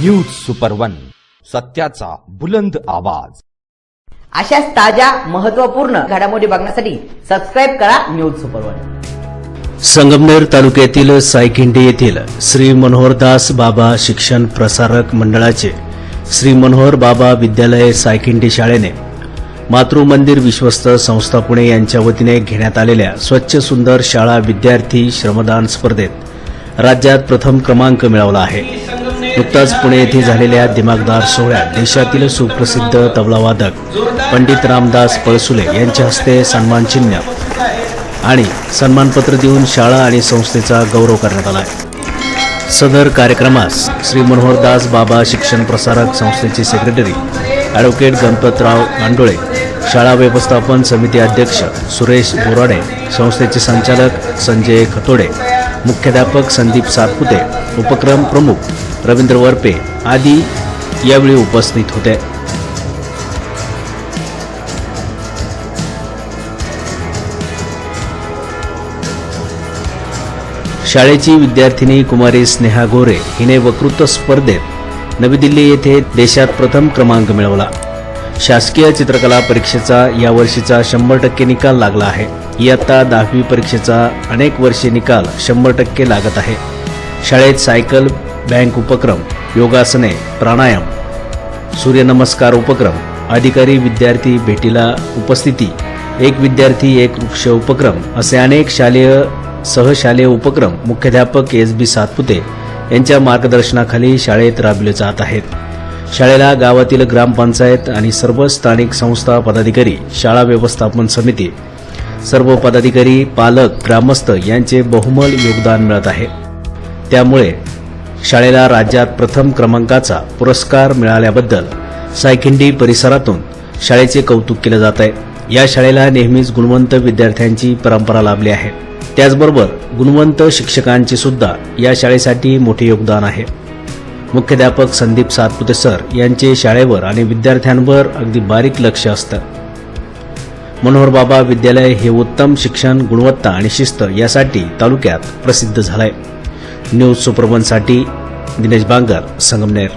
News super one सत्याचा बुलंद आवाज. अशाच ताज्या महत्त्वपूर्ण घडामोडी बघण्यासाठी सबस्क्राईब करा न्यूज सुपर वन संगमनेर तालुक्यातील सायखिंडी येथील श्री मनोहरदास बाबा शिक्षण प्रसारक मंडळाचे श्री मनोहर बाबा विद्यालय सायखिंडी शाळेने मातृमंदिर विश्वस्त संस्था पुणे यांच्या वतीने घेण्यात आलेल्या स्वच्छ सुंदर शाळा विद्यार्थी श्रमदान स्पर्धेत राज्यात प्रथम क्रमांक मिळवला आहे. नुकताच पुणे येथे झालेल्या दिमागदार सोहळ्यात देशातील सुप्रसिद्ध तबलावादक पंडित रामदास पळसुले यांच्या हस्ते सन्मान चिन्ह आणि सन्मानपत्र देऊन शाळा आणि संस्थेचा गौरव करण्यात आला सदर कार्यक्रमास श्री मनोहरदास बाबा शिक्षण प्रसारक संस्थेचे सेक्रेटरी ॲडव्होकेट गणपतराव गांडोळे शाळा व्यवस्थापन समिती अध्यक्ष सुरेश बोराडे संस्थेचे संचालक संजय खतोडे मुख्याध्यापक संदीप सातपुते उपक्रम प्रमुख रवींद्र वरपे आदी यावेळी उपस्थित होते. शाळेची विद्यार्थिनी कुमारी स्नेहा गोरे हिने वक्तृत्व स्पर्धेत नवी दिल्ली येथे देशात प्रथम क्रमांक मिळवला. शासकीय चित्रकला परीक्षेचा यावर्षीचा शंभर टक्के निकाल लागला आहे. इयत्ता दहावी परीक्षेचा अनेक वर्षे निकाल शंभर टक्के लागत आहे. शाळेत सायकल बँक उपक्रम योगासने प्राणायाम सूर्यनमस्कार उपक्रम अधिकारी विद्यार्थी भेटीला उपस्थिती एक विद्यार्थी एक वृक्ष उपक्रम असे अनेक शालेय सहशालेय उपक्रम मुख्याध्यापक एस बी सातपुते यांच्या मार्गदर्शनाखाली शाळेत राबविले जात आहेत. शाळेला गावातील ग्रामपंचायत आणि सर्व स्थानिक संस्था पदाधिकारी शाळा व्यवस्थापन समिती सर्व पदाधिकारी पालक ग्रामस्थ यांचे बहुमल योगदान मिळत आहे. त्यामुळे शाळेला राज्यात प्रथम क्रमांकाचा पुरस्कार मिळाल्याबद्दल सायखिंडी परिसरातून शाळेचे कौतुक केले जात आहे. या शाळेला नेहमीच गुणवंत विद्यार्थ्यांची परंपरा लाभली आहे. त्याचबरोबर गुणवंत शिक्षकांचे सुद्धा या शाळेसाठी मोठे योगदान आहे. मुख्याध्यापक संदीप सातपुते सर यांचे शाळेवर आणि विद्यार्थ्यांवर अगदी बारीक लक्ष असतं. मनोहर बाबा विद्यालय हे उत्तम शिक्षण गुणवत्ता आणि शिस्त यासाठी तालुक्यात प्रसिद्ध झालंय. न्यूज सुप्रबनसाठी दिनेश बांगर संगमनेर.